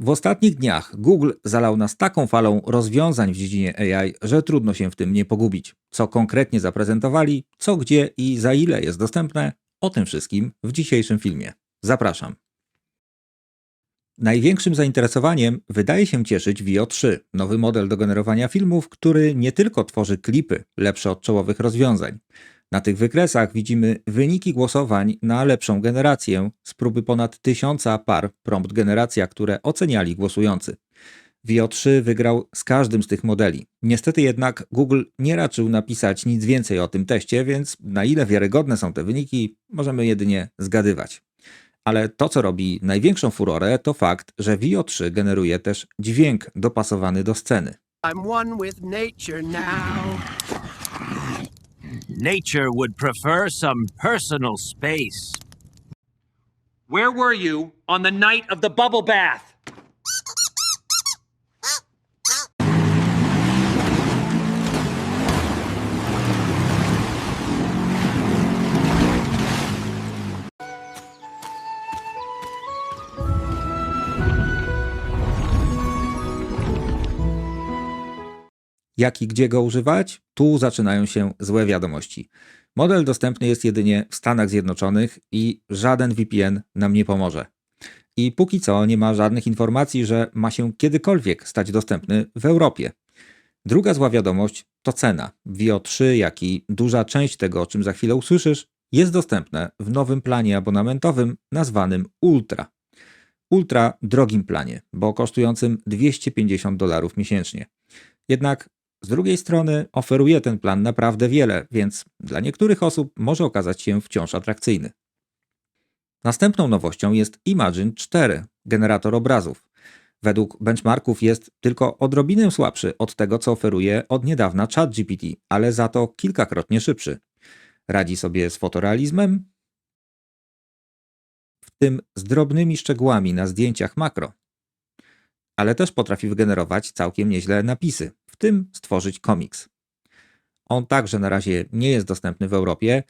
W ostatnich dniach Google zalał nas taką falą rozwiązań w dziedzinie AI, że trudno się w tym nie pogubić. Co konkretnie zaprezentowali, co gdzie i za ile jest dostępne, o tym wszystkim w dzisiejszym filmie. Zapraszam. Największym zainteresowaniem wydaje się cieszyć Vio 3, nowy model do generowania filmów, który nie tylko tworzy klipy lepsze od czołowych rozwiązań. Na tych wykresach widzimy wyniki głosowań na lepszą generację z próby ponad tysiąca par prompt generacja, które oceniali głosujący. Vio 3 wygrał z każdym z tych modeli. Niestety jednak Google nie raczył napisać nic więcej o tym teście, więc na ile wiarygodne są te wyniki, możemy jedynie zgadywać. Ale to, co robi największą furorę, to fakt, że Vio 3 generuje też dźwięk dopasowany do sceny. I'm one with nature now. Nature would prefer some personal space. Where were you on the night of the bubble bath? Jak i gdzie go używać? Tu zaczynają się złe wiadomości. Model dostępny jest jedynie w Stanach Zjednoczonych i żaden VPN nam nie pomoże. I póki co nie ma żadnych informacji, że ma się kiedykolwiek stać dostępny w Europie. Druga zła wiadomość to cena. Vio 3, jak i duża część tego, o czym za chwilę usłyszysz, jest dostępne w nowym planie abonamentowym nazwanym Ultra. Ultra drogim planie, bo kosztującym 250 dolarów miesięcznie. Jednak z drugiej strony oferuje ten plan naprawdę wiele, więc dla niektórych osób może okazać się wciąż atrakcyjny. Następną nowością jest Imagine 4, generator obrazów. Według benchmarków jest tylko odrobinę słabszy od tego, co oferuje od niedawna ChatGPT, ale za to kilkakrotnie szybszy. Radzi sobie z fotorealizmem, w tym z drobnymi szczegółami na zdjęciach makro. Ale też potrafi wygenerować całkiem nieźle napisy, tym stworzyć komiks. On także na razie nie jest dostępny w Europie,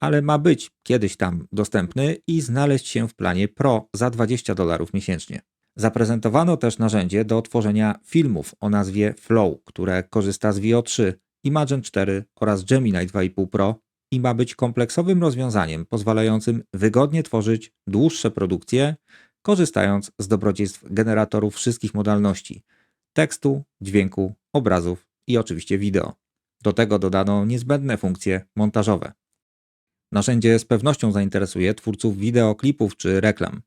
ale ma być kiedyś tam dostępny i znaleźć się w planie Pro za 20 dolarów miesięcznie. Zaprezentowano też narzędzie do tworzenia filmów o nazwie Flow, które korzysta z Vio 3, Imagen 4 oraz Gemini 2,5 Pro i ma być kompleksowym rozwiązaniem pozwalającym wygodnie tworzyć dłuższe produkcje, korzystając z dobrodziejstw generatorów wszystkich modalności tekstu, dźwięku, obrazów i oczywiście wideo. Do tego dodano niezbędne funkcje montażowe. Narzędzie z pewnością zainteresuje twórców wideoklipów czy reklam.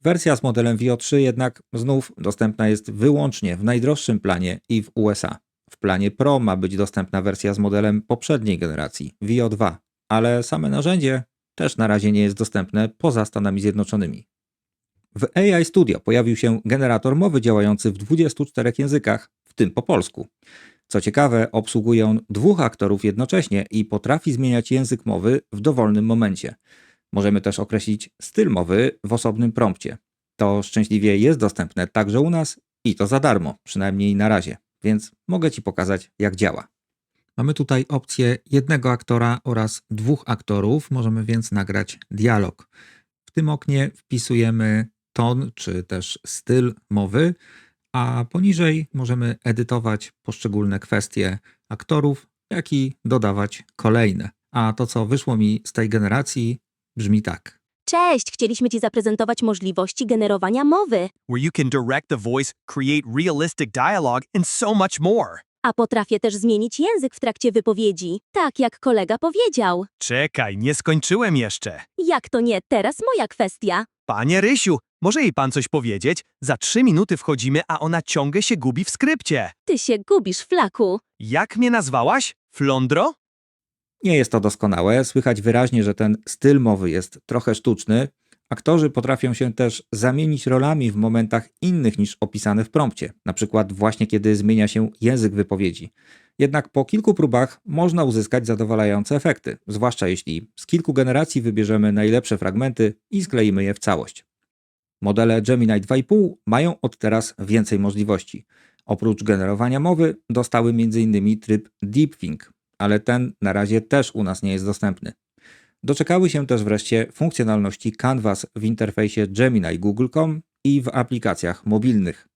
Wersja z modelem Vio 3 jednak znów dostępna jest wyłącznie w najdroższym planie i w USA. W planie Pro ma być dostępna wersja z modelem poprzedniej generacji Vio 2, ale same narzędzie też na razie nie jest dostępne poza Stanami Zjednoczonymi. W AI Studio pojawił się generator mowy działający w 24 językach, w tym po polsku. Co ciekawe, obsługuje on dwóch aktorów jednocześnie i potrafi zmieniać język mowy w dowolnym momencie. Możemy też określić styl mowy w osobnym prompcie. To szczęśliwie jest dostępne także u nas i to za darmo, przynajmniej na razie, więc mogę Ci pokazać, jak działa. Mamy tutaj opcję jednego aktora oraz dwóch aktorów, możemy więc nagrać dialog. W tym oknie wpisujemy ton czy też styl mowy, a poniżej możemy edytować poszczególne kwestie aktorów, jak i dodawać kolejne. A to, co wyszło mi z tej generacji, brzmi tak. Cześć, chcieliśmy Ci zaprezentować możliwości generowania mowy. where you can direct the voice, create realistic dialogue, and so much more. A potrafię też zmienić język w trakcie wypowiedzi, tak jak kolega powiedział. Czekaj, nie skończyłem jeszcze. Jak to nie, teraz moja kwestia. Panie Rysiu, może jej pan coś powiedzieć? Za trzy minuty wchodzimy, a ona ciągle się gubi w skrypcie. Ty się gubisz, flaku. Jak mnie nazwałaś? Flądro? Nie jest to doskonałe, słychać wyraźnie, że ten styl mowy jest trochę sztuczny. Aktorzy potrafią się też zamienić rolami w momentach innych niż opisane w prompcie, na przykład właśnie kiedy zmienia się język wypowiedzi. Jednak po kilku próbach można uzyskać zadowalające efekty, zwłaszcza jeśli z kilku generacji wybierzemy najlepsze fragmenty i skleimy je w całość. Modele Gemini 2,5 mają od teraz więcej możliwości. Oprócz generowania mowy dostały m.in. tryb Deepthink, ale ten na razie też u nas nie jest dostępny. Doczekały się też wreszcie funkcjonalności Canvas w interfejsie Gemini Google.com i w aplikacjach mobilnych.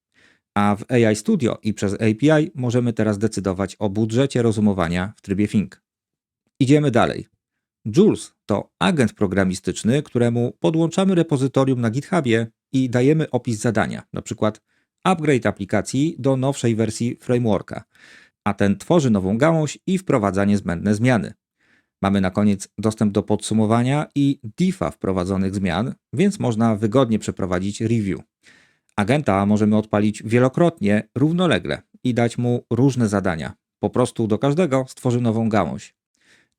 A w AI Studio i przez API możemy teraz decydować o budżecie rozumowania w trybie Think. Idziemy dalej. Jules to agent programistyczny, któremu podłączamy repozytorium na GitHubie i dajemy opis zadania, np. upgrade aplikacji do nowszej wersji frameworka, a ten tworzy nową gałąź i wprowadza niezbędne zmiany. Mamy na koniec dostęp do podsumowania i diffa wprowadzonych zmian, więc można wygodnie przeprowadzić review. Agenta możemy odpalić wielokrotnie, równolegle i dać mu różne zadania. Po prostu do każdego stworzy nową gałąź.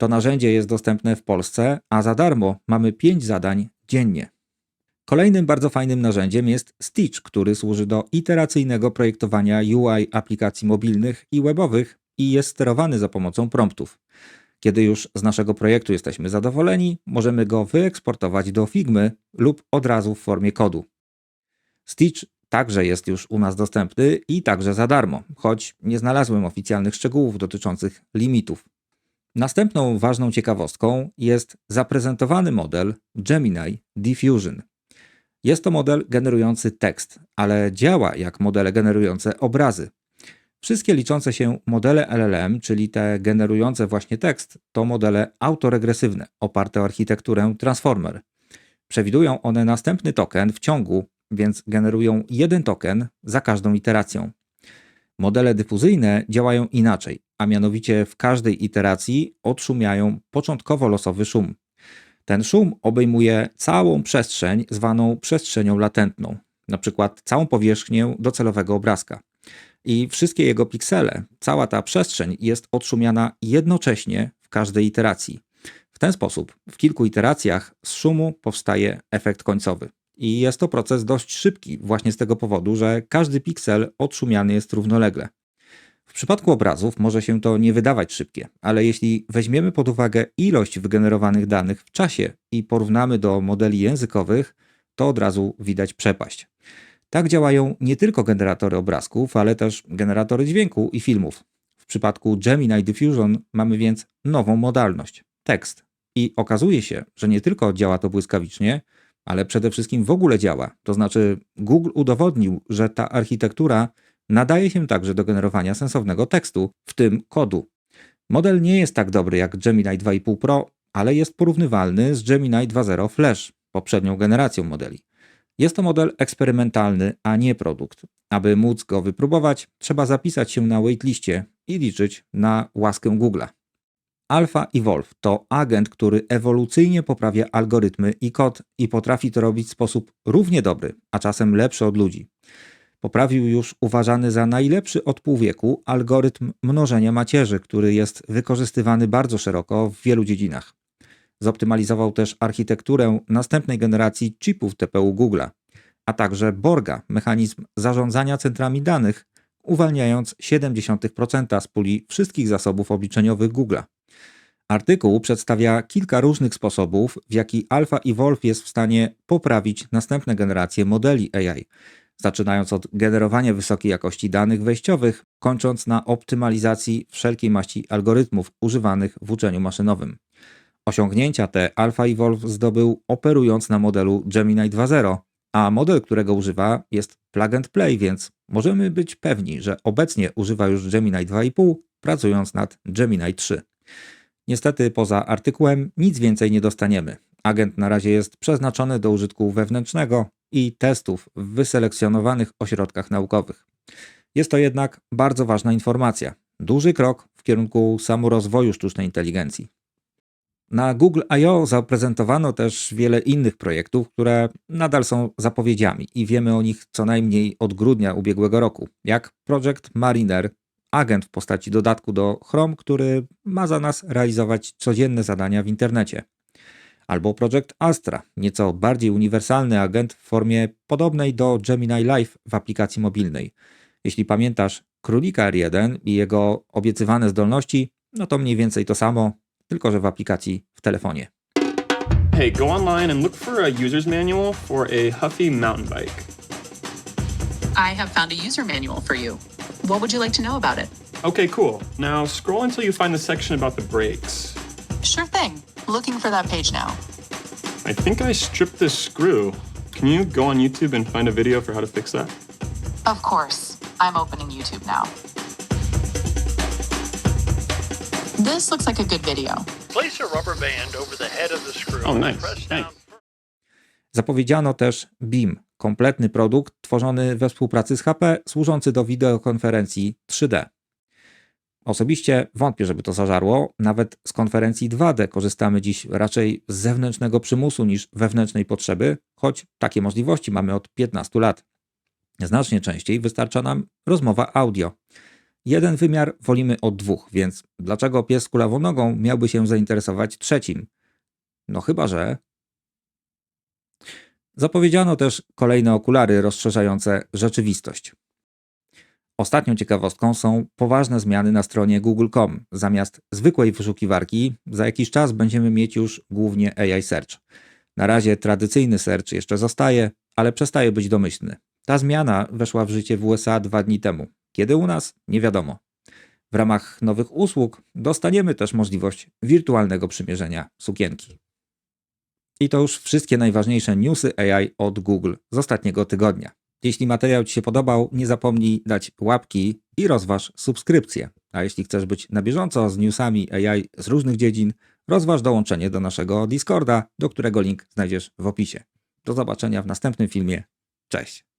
To narzędzie jest dostępne w Polsce, a za darmo mamy 5 zadań dziennie. Kolejnym bardzo fajnym narzędziem jest Stitch, który służy do iteracyjnego projektowania UI aplikacji mobilnych i webowych i jest sterowany za pomocą promptów. Kiedy już z naszego projektu jesteśmy zadowoleni, możemy go wyeksportować do Figmy lub od razu w formie kodu. Stitch także jest już u nas dostępny i także za darmo, choć nie znalazłem oficjalnych szczegółów dotyczących limitów. Następną ważną ciekawostką jest zaprezentowany model Gemini Diffusion. Jest to model generujący tekst, ale działa jak modele generujące obrazy. Wszystkie liczące się modele LLM, czyli te generujące właśnie tekst, to modele autoregresywne, oparte o architekturę Transformer. Przewidują one następny token w ciągu, więc generują jeden token za każdą iteracją. Modele dyfuzyjne działają inaczej, a mianowicie w każdej iteracji odszumiają początkowo losowy szum. Ten szum obejmuje całą przestrzeń zwaną przestrzenią latentną, przykład całą powierzchnię docelowego obrazka. I wszystkie jego piksele, cała ta przestrzeń jest odszumiana jednocześnie w każdej iteracji. W ten sposób w kilku iteracjach z szumu powstaje efekt końcowy. I jest to proces dość szybki, właśnie z tego powodu, że każdy piksel odszumiany jest równolegle. W przypadku obrazów może się to nie wydawać szybkie, ale jeśli weźmiemy pod uwagę ilość wygenerowanych danych w czasie i porównamy do modeli językowych, to od razu widać przepaść. Tak działają nie tylko generatory obrazków, ale też generatory dźwięku i filmów. W przypadku Gemini Diffusion mamy więc nową modalność tekst. I okazuje się, że nie tylko działa to błyskawicznie, ale przede wszystkim w ogóle działa. To znaczy, Google udowodnił, że ta architektura nadaje się także do generowania sensownego tekstu, w tym kodu. Model nie jest tak dobry jak Gemini 2.5 Pro, ale jest porównywalny z Gemini 2.0 Flash, poprzednią generacją modeli. Jest to model eksperymentalny, a nie produkt. Aby móc go wypróbować, trzeba zapisać się na waitliście i liczyć na łaskę Google'a. Alpha Evolve to agent, który ewolucyjnie poprawia algorytmy i kod i potrafi to robić w sposób równie dobry, a czasem lepszy od ludzi. Poprawił już uważany za najlepszy od pół wieku algorytm mnożenia macierzy, który jest wykorzystywany bardzo szeroko w wielu dziedzinach. Zoptymalizował też architekturę następnej generacji chipów TPU Google'a, a także Borga, mechanizm zarządzania centrami danych, uwalniając 0,7% z puli wszystkich zasobów obliczeniowych Google'a. Artykuł przedstawia kilka różnych sposobów, w jaki Alpha Evolve jest w stanie poprawić następne generacje modeli AI, zaczynając od generowania wysokiej jakości danych wejściowych, kończąc na optymalizacji wszelkiej maści algorytmów używanych w uczeniu maszynowym. Osiągnięcia te Alpha Evolve zdobył operując na modelu Gemini 2.0, a model, którego używa jest plug and play, więc możemy być pewni, że obecnie używa już Gemini 2.5, pracując nad Gemini 3. Niestety poza artykułem nic więcej nie dostaniemy. Agent na razie jest przeznaczony do użytku wewnętrznego i testów w wyselekcjonowanych ośrodkach naukowych. Jest to jednak bardzo ważna informacja. Duży krok w kierunku samorozwoju sztucznej inteligencji. Na Google I.O. zaprezentowano też wiele innych projektów, które nadal są zapowiedziami i wiemy o nich co najmniej od grudnia ubiegłego roku, jak Project Mariner, agent w postaci dodatku do Chrome, który ma za nas realizować codzienne zadania w internecie. Albo Project Astra, nieco bardziej uniwersalny agent w formie podobnej do Gemini Live w aplikacji mobilnej. Jeśli pamiętasz Królika R1 i jego obiecywane zdolności, no to mniej więcej to samo, tylko że w aplikacji w telefonie. Hey, go online and look for a user's manual for a Huffy mountain bike. I have found a user manual for you. What would you like to know about it? Okay, cool. Now scroll until you find the section about the brakes. Sure thing. Looking for that page now. I think I stripped this screw. Can you go on YouTube and find a video for how to fix that? Of course. I'm opening YouTube now. This looks like a good video. Place a rubber band over the head of the screw. Oh, nice, Press down. nice. Zapowiedziano też BIM, kompletny produkt tworzony we współpracy z HP, służący do wideokonferencji 3D. Osobiście wątpię, żeby to zażarło. Nawet z konferencji 2D korzystamy dziś raczej z zewnętrznego przymusu niż wewnętrznej potrzeby, choć takie możliwości mamy od 15 lat. Znacznie częściej wystarcza nam rozmowa audio. Jeden wymiar wolimy od dwóch, więc dlaczego pies kulawą nogą miałby się zainteresować trzecim? No chyba, że Zapowiedziano też kolejne okulary rozszerzające rzeczywistość. Ostatnią ciekawostką są poważne zmiany na stronie google.com. Zamiast zwykłej wyszukiwarki, za jakiś czas będziemy mieć już głównie AI Search. Na razie tradycyjny search jeszcze zostaje, ale przestaje być domyślny. Ta zmiana weszła w życie w USA dwa dni temu. Kiedy u nas? Nie wiadomo. W ramach nowych usług dostaniemy też możliwość wirtualnego przymierzenia sukienki. I to już wszystkie najważniejsze newsy AI od Google z ostatniego tygodnia. Jeśli materiał Ci się podobał, nie zapomnij dać łapki i rozważ subskrypcję. A jeśli chcesz być na bieżąco z newsami AI z różnych dziedzin, rozważ dołączenie do naszego Discorda, do którego link znajdziesz w opisie. Do zobaczenia w następnym filmie. Cześć!